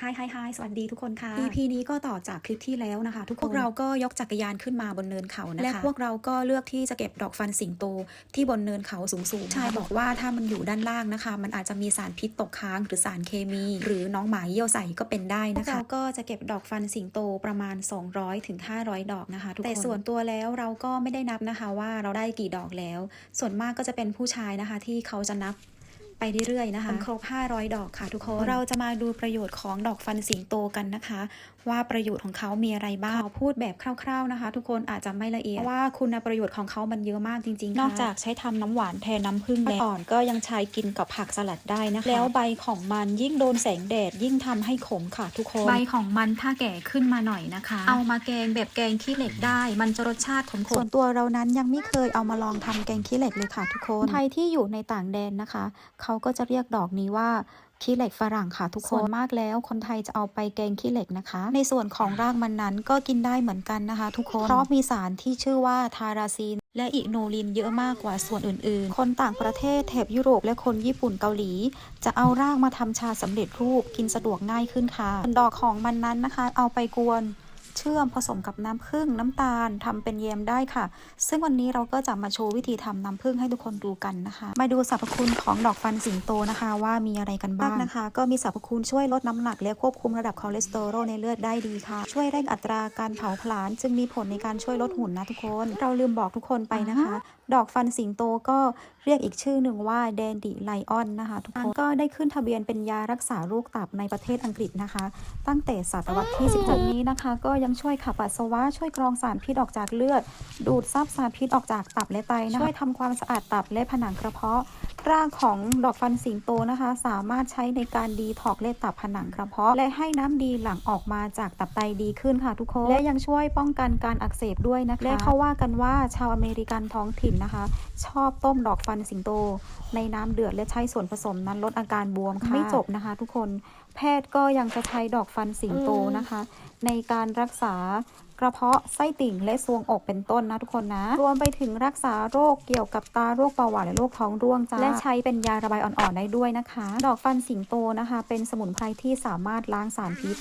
ไฮไฮไฮสวัสดีทุกคนค่ะ EP นี้ก็ต่อจากคลิปที่แล้วนะคะ ทุกคนพวกเราก็ยกจักรยานขึ้นมาบนเนินเขานะคะและพวกเราก็เลือกที่จะเก็บดอกฟันสิงโตที่บนเนินเขาสูงๆชายบอกว่าถ้ามันอยู่ด้านล่างนะคะ มันอาจจะมีสารพิษตกค้างหรือสารเคมี หรือน้องหมาเยี่ยวใส่ก็เป็นได้นะคะเราก็จะเก็บดอกฟันสิงโตประมาณ 200ถึง500 ดอกนะคะทุกคนแต่ส่วนตัวแล้วเราก็ไม่ได้นับนะคะว่าเราได้กี่ดอกแล้ว ส่วนมากก็จะเป็นผู้ชายนะคะ ที่เขาจะนับ ไปเรื่อยๆนะคะครบ 500 ดอกค่ะ ทุกคนเราจะมาดูประโยชน์ของดอกฟันสิงโตกันนะคะ ว่าประโยชน์ของเขามีอะไรบ้างขอพูดแบบคร่าวๆนะคะ ทุกคนอาจจะไม่ละเอียดเพราะว่าคุณประโยชน์ของเขามันเยอะมากจริงๆนอกจากใช้ทำน้ำหวานแทนน้ำผึ้งแล้วอ่อนก็ยังใช้กินกับผักสลัดได้นะคะ แล้วใบของมันยิ่งโดนแสงแดดยิ่งทำให้ขมค่ะ ทุกคนใบของมันถ้าแก่ขึ้นมาหน่อยนะคะ เอามาแกงแบบแกงขี้เหล็กได้ มันจะรสชาติขมๆส่วนตัวเรานั้นยังไม่เคยเอามาลองทำแกงขี้เหล็กเลยค่ะ ทุกคนไทยที่อยู่ในต่างแดนนะคะเขาก็จะเรียกดอกนี้ว่าขี้เหล็กฝรั่งค่ะทุกคนมากแล้ว คนไทยจะเอาไปแกงขี้เหล็กนะคะ ในส่วนของรากมันนั้นก็กินได้เหมือนกันนะคะ ทุกคนเพราะมีสารที่ชื่อว่าทาราซีน และอิโนลินเยอะมากกว่าส่วนอื่นๆ คนต่างประเทศแถบยุโรปและคนญี่ปุ่นเกาหลี จะเอารากมาทำชาสำเร็จรูปกินสะดวกง่ายขึ้นค่ะส่วนดอกของมันนั้นนะคะ เอาไปกวน เชื่อมผสมกับน้ำผึ้งน้ำตาลทำเป็นแยมได้ค่ะ ซึ่งวันนี้เราก็จะมาโชว์วิธีทำน้ำผึ้งให้ทุกคนดูกันนะคะ มาดูสรรพคุณของดอกฟันสิงโตนะคะ ว่ามีอะไรกันบ้างนะคะ ก็มีสรรพคุณช่วยลดน้ำหนักและควบคุมระดับคอเลสเตอรอลในเลือดได้ดีค่ะ ช่วยเร่งอัตราการเผาผลาญจึงมีผลในการช่วยลดหุ่นนะทุกคน เราลืมบอกทุกคนไปนะคะ ดอกฟันสิงโตก็เรียกอีกชื่อหนึ่งว่าแดนดิไลออนนะคะ ทุกคนก็ได้ขึ้นทะเบียนเป็นยารักษาโรคตับในประเทศอังกฤษนะคะ ตั้งแต่ศตวรรษที่ 16 นี้นะคะ ก็ยังช่วยขับปัสสาวะ ช่วยกรองสารพิษออกจากเลือด ดูดซับสารพิษออกจากตับและไตนะคะช่วยทำความสะอาดตับและผนังกระเพาะ รากของดอกฟันสิงโตนะคะ สามารถใช้ในการดีท็อกซ์และตับผนังกระเพาะ และให้น้ำดีหลั่งออกมาจากตับไตดีขึ้นค่ะทุกคน และยังช่วยป้องกันการอักเสบด้วยนะคะและเขาว่ากันว่าชาวอเมริกันท้องถิ่นนะคะ ชอบต้มดอกฟันสิงโต ในน้ำเดือดและใช้ส่วนผสมนั้นลดอาการบวมค่ะไม่จบนะคะ ทุกคน แพทย์ก็ยังจะใช้ดอกฟันสิงโตนะคะ ในการรักษากระเพาะไส้ติ่งและซวงอกเป็นต้นนะทุกคนนะ รวมไปถึงรักษาโรคเกี่ยวกับตาโรคเบาหวานและโรคท้องร่วงจ้าและใช้เป็นยาระบายอ่อนๆได้ด้วยนะคะ ดอกฟันสิงโตนะคะ เป็นสมุนไพรที่สามารถล้างสารพิษ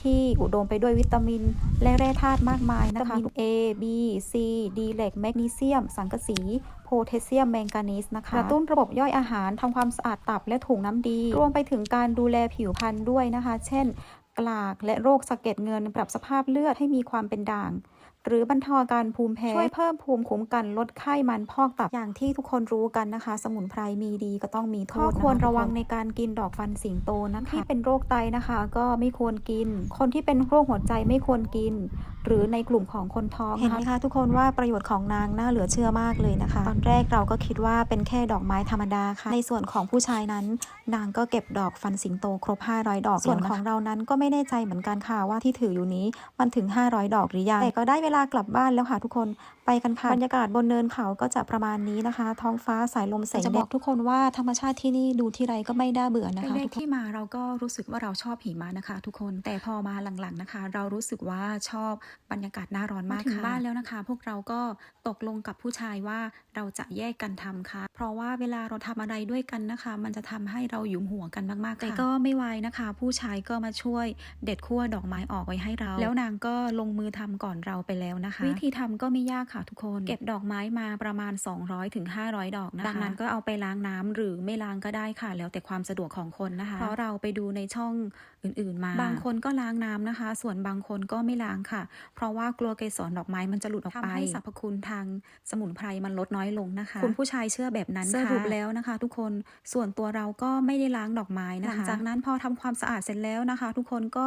ที่อุดมไปด้วยวิตามิน และแร่ธาตุมากมายนะคะวิตามิน A B C ดีเหล็กแมกนีเซียม สังกะสีโพแทสเซียมแมงกานีสนะคะกระตุ้นระบบย่อยอาหารทำความสะอาดตับและถุงน้ำดี รวมไปถึงการดูแลผิวพรรณด้วยนะคะ เช่น กลากและโรคสะเก็ดเงิน ปรับสภาพเลือดให้มีความเป็นด่าง หรือบรรเทาอาการภูมิแพ้ช่วยเพิ่มภูมิคุ้มกันลดไข้มันพอกตับอย่างที่ทุกคนรู้กันนะคะ สมุนไพรมีดีก็ต้องมีโทษควรระวังในการกินดอกฟันสิงโตนะคะที่เป็นโรคไตนะคะ ก็ไม่ควรกิน คนที่เป็นโรคหัวใจไม่ควรกินหรือในกลุ่มของคนท้องเห็นไหมคะทุกคนว่าประโยชน์ของนางน่าเหลือเชื่อมากเลยนะคะ ตอนแรกเราก็คิดว่าเป็นแค่ดอกไม้ธรรมดาค่ะ ในส่วนของผู้ชายนั้น นางก็เก็บดอกฟันสิงโตครบ 500 ดอกส่วนของเรานั้นก็ไม่แน่ใจเหมือนกันค่ะว่าที่ถืออยู่นี้มันถึง 500 ดอกหรือยังแต่ก็ได้เวลากลับบ้านแล้วค่ะทุกคนไปกันค่ะบรรยากาศบนเนินเขาก็จะประมาณนี้นะคะ ท้องฟ้าสายลมแสงจะบอกทุกคนว่าธรรมชาติที่นี่ดูที่ไรก็ไม่น่าเบื่อนะคะทุกที่มาเราก็รู้สึกว่าเราชอบหิมะนะคะ ทุกคนแต่พอมาหลังๆนะคะ เรารู้สึกว่าชอบบรรยากาศหน้าร้อนมากถึงบ้านแล้วนะคะ พวกเราก็ตกลงกับผู้ชายว่าเราจะแยกกันทำค่ะ เพราะว่าเวลาเราทำอะไรด้วยกันนะคะ มันจะทำให้เราหยุมหัวกันมากๆแต่ก็ไม่ไหวนะคะ ผู้ชายก็มาช่วยเด็ดขั้วดอกไม้ออกไว้ให้เรา แล้วนางก็ลงมือทำก่อนเราไปแล้วนะคะ วิธีทำก็ไม่ยากค่ะทุกคน เก็บดอกไม้มาประมาณ 200ถึง500 ดอกนะคะดังนั้นก็เอาไปล้างน้ำหรือไม่ล้างก็ได้ค่ะ แล้วแต่ความสะดวกของคนนะคะ เพราะเราไปดูในช่องอื่นๆมา บางคนก็ล้างน้ำนะคะ ส่วนบางคนก็ไม่ล้างค่ะเพราะว่ากลัวเกสรดอกไม้มันจะหลุดออกไปทำให้สรรพคุณทางสมุนไพรมันลดน้อยลงนะคะ คุณผู้ชายเชื่อแบบนั้นค่ะสรุปแล้วนะคะ ทุกคนส่วนตัวเราก็ไม่ได้ล้างดอกไม้นะคะหลังจากนั้นพอทำความสะอาดเสร็จแล้วนะคะ ทุกคนก็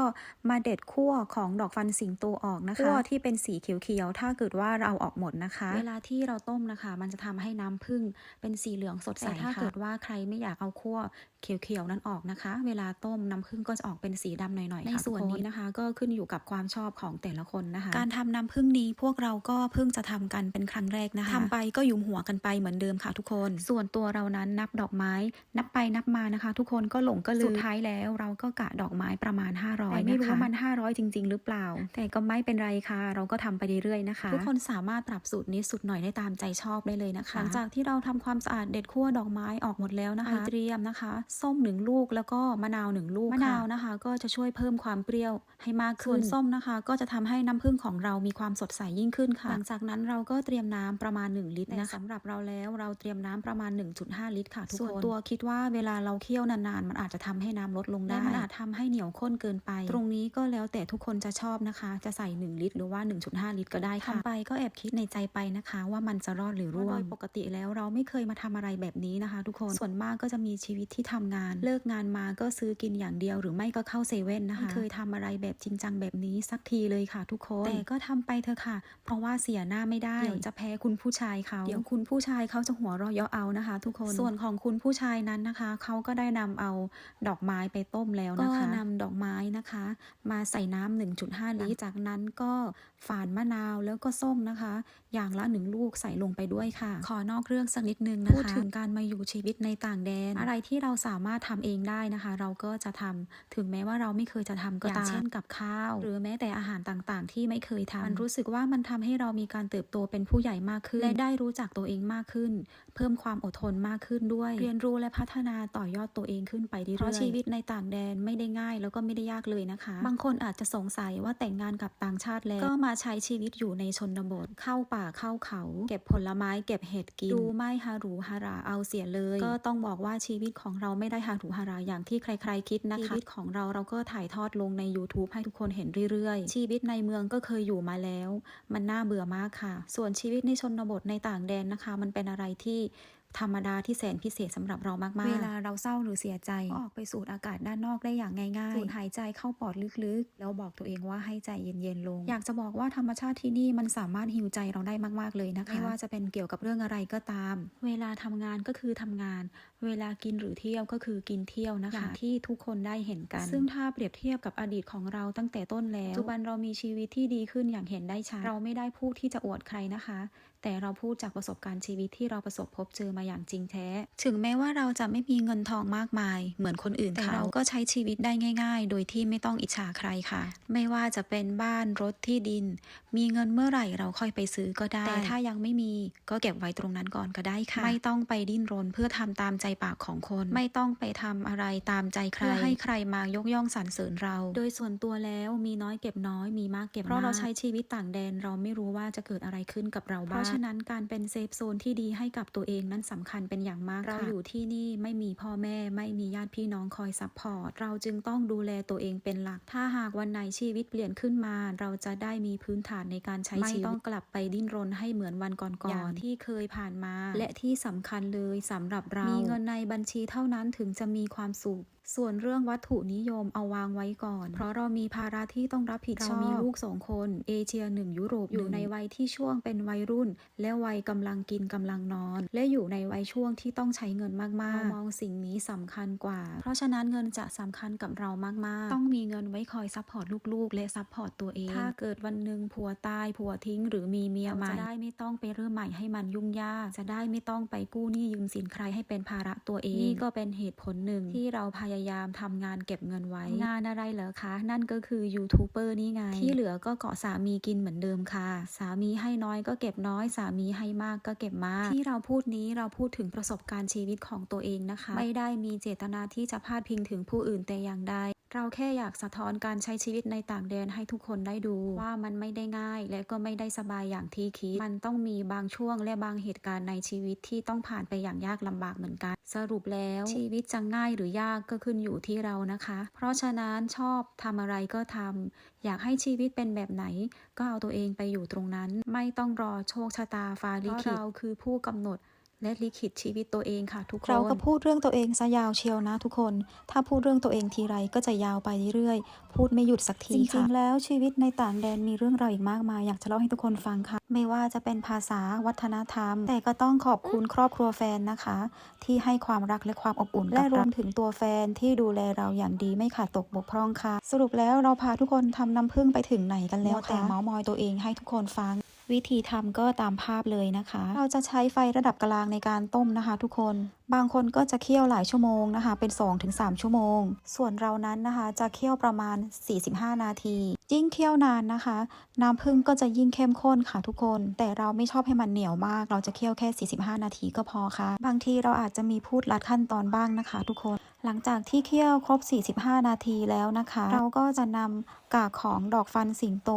มาเด็ดขั้วของดอกฟันสิงโตออกนะคะขั้วที่เป็นสีเขียวๆถ้าเกิดว่าเราออกหมดนะคะ เวลาที่เราต้มนะคะ มันจะทำให้น้ำผึ้งเป็นสีเหลืองสดใสถ้าเกิดว่าใครไม่อยากเอาขั้วเขียวๆนั้นออกนะคะ เวลาต้มน้ำผึ้งก็จะออกเป็นสีดำหน่อยๆค่ะในส่วนนี้นะคะ ก็ขึ้นอยู่กับความชอบของแต่ละคนนะคะ การทำน้ำผึ้งนี้พวกเราก็เพิ่งจะทำกันเป็นครั้งแรกนะคะทำไปก็หยุมหัวกันไปเหมือนเดิมค่ะทุกคน ส่วนตัวเรานั้นนับดอกไม้ นับไปนับมานะคะ ทุกคนก็หลงก็ลืมสุดท้ายแล้ว เราก็กะดอกไม้ประมาณ 500แต่ไม่รู้ว่ามัน 500 จริง ๆ หรือเปล่า แต่ก็ไม่เป็นไรค่ะ เราก็ทำไปเรื่อยๆนะคะ ทุกคนสามารถปรับสูตรนี้สุดหน่อยได้ตามใจชอบได้เลยนะคะหลังจากที่เราทำความสะอาดเด็ดขั้วดอกไม้ออกหมดแล้วนะคะเตรียมนะคะส้มหนึ่งลูกแล้วก็มะนาวหนึ่งลูกมะนาวนะคะ ก็จะช่วยเพิ่มความเปรี้ยวให้มากขึ้นส่วนส้มนะคะ ก็จะทำให้น้ำผึ้งของเรามีความสดใสยิ่งขึ้นค่ะ หลังจากนั้นเราก็เตรียมน้ำประมาณ 1 ลิตรนะคะสำหรับเราแล้วเราเตรียมน้ำประมาณ 1.5 ลิตรค่ะทุกคนส่วนตัวคิดว่าเวลาเราเคี่ยวนานๆ มันอาจจะทำให้น้ำลดลงได้และมันอาจทำให้เหนียวข้นเกินไป ตรงนี้ก็แล้วแต่ทุกคนจะชอบนะคะ จะใส่ 1 ลิตร หรือว่า 1.5 ลิตร ก็ได้ค่ะทำไปก็แอบคิดในใจไปนะคะ ว่ามันจะรอดหรือร่วงโดยปกติแล้วเราไม่เคยมาทำอะไรแบบนี้นะคะ ทุกคนส่วนมากก็จะมีชีวิตที่ทำงาน เลิกงานมาก็ซื้อกินอย่างเดียว หรือไม่ก็เข้าเซเว่นนะคะไม่เคยทำอะไรแบบจริงจังแบบนี้สักทีเลยค่ะ ทุกคนแต่ก็ทำไปเถอะค่ะ เพราะว่าเสียหน้าไม่ได้เดี๋ยวจะแพ้คุณผู้ชายเขาเดี๋ยวคุณผู้ชายเขาจะหัวเราะเยาะเอานะคะ ทุกคนส่วนของคุณผู้ชายนั้นนะคะเขาก็ได้นำเอาดอกไม้ไปต้มแล้วนะคะก็นำดอกไม้นะคะ มาใส่น้ำ1.5 ลิตรจากนั้นก็ฝานมะนาวแล้วก็ส้มนะคะ อย่างละหนึ่งลูกใส่ลงไปด้วยค่ะ ขอนอกเรื่องสักนิดนึงนะคะพูดถึงการมาอยู่ชีวิตในต่างแดน อะไรที่เราสามารถทำเองได้นะคะ เราก็จะทำถึงแม้ว่าเราไม่เคยจะทำก็ตามอย่างเช่นกับข้าว หรือแม้แต่อาหารต่างๆที่ไม่เคยทำมันรู้สึกว่ามันทำให้เรามีการเติบโตเป็นผู้ใหญ่มากขึ้น และได้รู้จักตัวเองมากขึ้น เพิ่มความอดทนมากขึ้นด้วย เรียนรู้และพัฒนาต่อยอดตัวเองขึ้นไปเรื่อยๆเพราะชีวิตในต่างแดนไม่ได้ง่าย แล้วก็ไม่ได้ยากเลยนะคะ บางคนอาจจะสงสัยว่าแต่งงานกับต่างชาติแล้ว ก็มาใช้ชีวิตอยู่ในชนบท เข้าป่าเข้าเขา เก็บผลไม้เก็บเห็ดกินดูไม่ฮาหรูฮาราเอาเสียเลย ก็ต้องบอกว่าชีวิตของเราไม่ได้ฮาหรูฮาราอย่างที่ใคร ๆ คิดนะคะชีวิตของเราเราก็ถ่ายทอดลงใน YouTube ให้ทุกคนเห็นเรื่อยๆ ชีวิตในเมืองก็เคยอยู่มาแล้ว มันน่าเบื่อมากค่ะ ส่วนชีวิตในชนบทในต่างแดนนะคะ มันเป็นอะไรที่ ธรรมดาที่แสนพิเศษสำหรับเรามากๆ เวลาเราเศร้าหรือเสียใจออกไปสูดอากาศด้านนอกได้อย่างง่ายๆ สูดหายใจเข้าปอดลึกๆ แล้วบอกตัวเองว่าให้ใจเย็นๆลง อยากจะบอกว่าธรรมชาติที่นี่มันสามารถฮิวใจเราได้มากๆเลยนะคะ ไม่ว่าจะเป็นเกี่ยวกับเรื่องอะไรก็ตาม เวลาทำงานก็คือทำงาน เวลากินหรือเที่ยวก็คือกินเที่ยวนะคะอย่างที่ทุกคนได้เห็นกัน ซึ่งถ้าเปรียบเทียบกับอดีตของเราตั้งแต่ต้นแล้วปัจจุบันเรามีชีวิตที่ดีขึ้นอย่างเห็นได้ชัด เราไม่ได้พูดที่จะอวดใครนะคะ แต่เราพูดจากประสบการณ์ชีวิตที่เราประสบพบเจอมาอย่างจริงแท้ ถึงแม้ว่าเราจะไม่มีเงินทองมากมาย เหมือนคนอื่นแต่เราก็ใช้ชีวิตได้ง่าย ๆ โดยที่ไม่ต้องอิจฉาใครค่ะ ไม่ว่าจะเป็นบ้านรถที่ดิน มีเงินเมื่อไหร่เราค่อยไปซื้อก็ได้ แต่ถ้ายังไม่มีก็เก็บไว้ตรงนั้นก่อนก็ได้ค่ะ ไม่ต้องไปดิ้นรนเพื่อทำตามใจปากของคน ไม่ต้องไปทำอะไรตามใจใครเพื่อให้ใครมายกย่องสรรเสริญเรา โดยส่วนตัวแล้วมีน้อยเก็บน้อยมีมากเก็บมากเพราะเราใช้ชีวิตต่างแดนเราไม่รู้ว่าจะเกิดอะไรขึ้นกับเราบ้างเพราะฉะนั้นการเป็นเซฟโซนที่ดีให้กับตัวเองนั้นสำคัญเป็นอย่างมากเราอยู่ที่นี่ไม่มีพ่อแม่ไม่มีญาติพี่น้องคอยซัพพอร์ตเราจึงต้องดูแลตัวเองเป็นหลัก ถ้าหากวันไหนชีวิตเปลี่ยนขึ้นมา เราจะได้มีพื้นฐานในการใช้ชีวิตไม่ต้องกลับไปดิ้นรนให้เหมือนวันก่อนๆอย่างที่เคยผ่านมา และที่สำคัญเลยสำหรับเรามีเงินในบัญชีเท่านั้นถึงจะมีความสุข ส่วนเรื่องวัตถุนิยมเอาวางไว้ก่อน เพราะเรามีภาระที่ต้องรับผิดชอบเรามีลูกสองคน เอเชียหนึ่งยุโรปอยู่ในวัยที่ช่วงเป็นวัยรุ่น และวัยกำลังกินกำลังนอน และอยู่ในวัยช่วงที่ต้องใช้เงินมากๆเรามองสิ่งนี้สำคัญกว่า เพราะฉะนั้นเงินจะสำคัญกับเรามากๆ ต้องมีเงินไว้คอยซัพพอร์ตลูกๆ และซัพพอร์ตตัวเอง ถ้าเกิดวันหนึ่งผัวตายผัวทิ้ง หรือมีเมียใหม่จะได้ไม่ต้องไปเริ่มใหม่ให้มันยุ่งยากจะได้ไม่ต้องไปกู้หนี้ยืมสินใครให้เป็นภาระตัวเองนี่ก็เป็นเหตุผลหนึ่งที่เราพยายามทำงานเก็บเงินไว้ งานอะไรเหรอคะ นั่นก็คือยูทูบเบอร์นี่ไง ที่เหลือก็เกาะสามีกินเหมือนเดิมค่ะ สามีให้น้อยก็เก็บน้อย สามีให้มากก็เก็บมาก ที่เราพูดนี้เราพูดถึงประสบการณ์ชีวิตของตัวเองนะคะ ไม่ได้มีเจตนาที่จะพาดพิงถึงผู้อื่นแต่อย่างใด เราแค่อยากสะท้อนการใช้ชีวิตในต่างแดนให้ทุกคนได้ดู ว่ามันไม่ได้ง่าย และก็ไม่ได้สบายอย่างที่คิด มันต้องมีบางช่วงและบางเหตุการณ์ในชีวิตที่ต้องผ่านไปอย่างยากลำบากเหมือนกัน สรุปแล้วชีวิตจะง่ายหรือยากก็ขึ้นอยู่ที่เรานะคะ เพราะฉะนั้นชอบทำอะไรก็ทำอยากให้ชีวิตเป็นแบบไหน ก็เอาตัวเองไปอยู่ตรงนั้น ไม่ต้องรอโชคชะตาฟ้าลิขิตเราคือผู้กำหนด และลิขิตชีวิตตัวเองค่ะทุกคน เราก็พูดเรื่องตัวเองซะยาวเชียวนะทุกคน ถ้าพูดเรื่องตัวเองทีไรก็จะยาวไปเรื่อยๆ พูดไม่หยุดสักทีค่ะ จริงๆ แล้วชีวิตในต่างแดนมีเรื่องราวอีกมากมาย อยากจะเล่าให้ทุกคนฟังค่ะ ไม่ว่าจะเป็นภาษาวัฒนธรรม แต่ก็ต้องขอบคุณครอบครัวแฟนนะคะ ที่ให้ความรักและความอบอุ่น และรวมถึงตัวแฟนที่ดูแลเราอย่างดีไม่ขาดตกบกพร่องค่ะ สรุปแล้วเราพาทุกคนทำน้ำผึ้งไปถึงไหนกันแล้วคะแต่เมาส์มอยตัวเองให้ทุกคนฟัง วิธีทำก็ตามภาพเลยนะคะ เราจะใช้ไฟระดับกลางในการต้มนะคะ ทุกคน บางคนก็จะเคี่ยวหลายชั่วโมงนะคะ เป็น 2-3 ชั่วโมง ส่วนเรานั้นนะคะจะเคี่ยวประมาณ 45 นาที ยิ่งเคี่ยวนานนะคะ น้ำผึ้งก็จะยิ่งเข้มข้นค่ะทุกคน แต่เราไม่ชอบให้มันเหนียวมาก เราจะเคี่ยวแค่ 45 นาทีก็พอค่ะ บางทีเราอาจจะมีพูดลัดขั้นตอนบ้างนะคะ ทุกคน หลังจากที่เคี่ยวครบ 45 นาทีแล้วนะคะ เราก็จะนำกากของดอกฟันสิงโต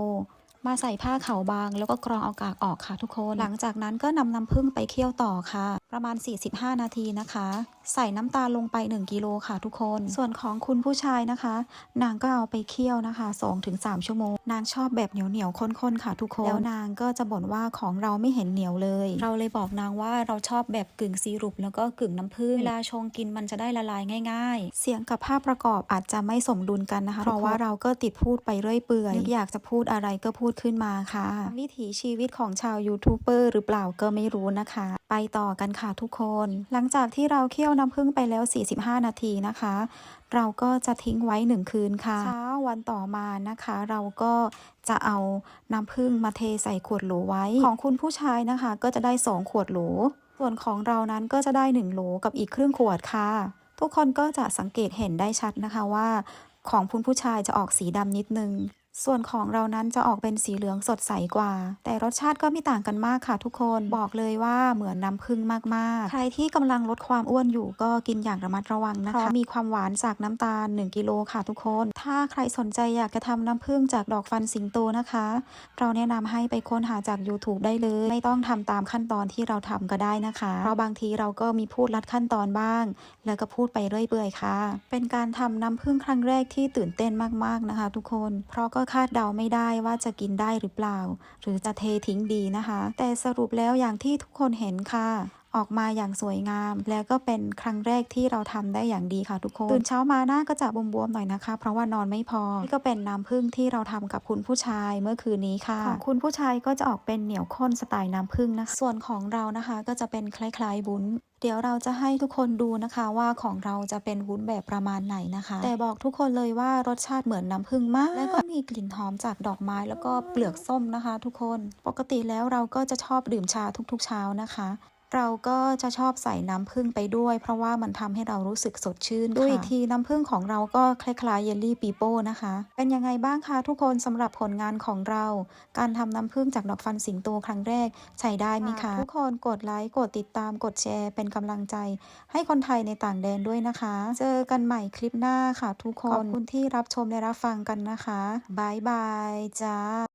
มาใส่ผ้าขาวบาง แล้วก็กรองเอากากออกค่ะทุกคน หลังจากนั้นก็นำน้ำผึ้งไปเคี่ยวต่อค่ะประมาณ 45 นาทีนะคะ ใส่น้ำตาลลงไป 1 กิโลค่ะทุกคน ส่วนของคุณผู้ชายนะคะ นางก็เอาไปเคี่ยวนะคะ 2-3 ชั่วโมง นางชอบแบบเหนียวเหนียวๆข้นๆค่ะทุกคน แล้วนางก็จะบ่นว่าของเราไม่เห็นเหนียวเลย เราเลยบอกนางว่าเราชอบแบบกึ่งซีรุปแล้วก็กึ่งน้ำผึ้งเวลาชงกินมันจะได้ละลายง่าย ๆ เสียงกับภาพประกอบอาจจะไม่สมดุลกันนะคะ เพราะว่าเราก็ติดพูดไปเรื่อยเปื่อยนึกอยากจะพูดอะไรก็พูดขึ้นมาค่ะ วิถีชีวิตของชาวยูทูบเบอร์หรือเปล่าก็ไม่รู้นะคะ ไปต่อกันค่ะทุกคน หลังจากที่เราเคี่ยวน้ำผึ้งไปแล้ว 45 นาทีนะคะ เราก็จะทิ้งไว้หนึ่งคืนค่ะเช้าวันต่อมานะคะ เราก็จะเอาน้ำผึ้งมาเทใส่ขวดโหลไว้ ของคุณผู้ชายนะคะ ก็จะได้ 2 ขวดโหล ส่วนของเรานั้นก็จะได้ 1โหลกับอีกครึ่งขวดค่ะ ทุกคนก็จะสังเกตเห็นได้ชัดนะคะว่า ของคุณผู้ชายจะออกสีดำนิดนึง ส่วนของเรานั้นจะออกเป็นสีเหลืองสดใสกว่า แต่รสชาติก็ไม่ต่างกันมากค่ะทุกคน บอกเลยว่าเหมือนน้ำผึ้งมากๆ ใครที่กำลังลดความอ้วนอยู่ก็กินอย่างระมัดระวังนะคะเพราะมีความหวานจากน้ำตาล 1 กิโลค่ะทุกคน ถ้าใครสนใจอยากจะทำน้ำผึ้งจากดอกฟันสิงโตนะคะ เราแนะนำให้ไปค้นหาจาก YouTube ได้เลย ไม่ต้องทำตามขั้นตอนที่เราทำก็ได้นะคะเพราะบางทีเราก็มีพูดลัดขั้นตอนบ้าง แล้วก็พูดไปเรื่อยเปื่อยค่ะ เป็นการทำน้ำผึ้งครั้งแรกที่ตื่นเต้นมากๆนะคะ ทุกคน เพราะก็คาดเดาไม่ได้ว่าจะกินได้หรือเปล่า หรือจะเททิ้งดีนะคะ แต่สรุปแล้วอย่างที่ทุกคนเห็นค่ะออกมาอย่างสวยงาม แล้วก็เป็นครั้งแรกที่เราทำได้อย่างดีค่ะทุกคนตื่นเช้ามาหน้าก็จะบวมๆหน่อยนะคะ เพราะว่านอนไม่พอนี่ก็เป็นน้ำผึ้งที่เราทำกับคุณผู้ชายเมื่อคืนนี้ค่ะของคุณผู้ชายก็จะออกเป็นเหนียวข้นสไตล์น้ำผึ้งนะคะส่วนของเรานะคะก็จะเป็นคล้ายๆวุ้น เดี๋ยวเราจะให้ทุกคนดูนะคะว่าของเราจะเป็นวุ้นแบบประมาณไหนนะคะ แต่บอกทุกคนเลยว่ารสชาติเหมือนน้ำผึ้งมาก แล้วก็มีกลิ่นหอมจากดอกไม้แล้วก็เปลือกส้มนะคะ ทุกคน ปกติแล้วเราก็จะชอบดื่มชาทุกๆเช้านะคะ เราก็จะชอบใส่น้ำผึ้งไปด้วย เพราะว่ามันทำให้เรารู้สึกสดชื่นด้วยอีกทีน้ำผึ้งของเราก็คล้ายๆเยลลี่ปีโป้นะคะ เป็นยังไงบ้างคะทุกคนสำหรับผลงานของเรา การทำน้ำผึ้งจากดอกฟันสิงโตครั้งแรกใช้ได้ไหมคะ ทุกคนกดไลค์กดติดตามกดแชร์เป็นกำลังใจ ให้คนไทยในต่างแดนด้วยนะคะ เจอกันใหม่คลิปหน้าค่ะ ทุกคนขอบคุณที่รับชมและรับฟังกันนะคะบายบายจ้า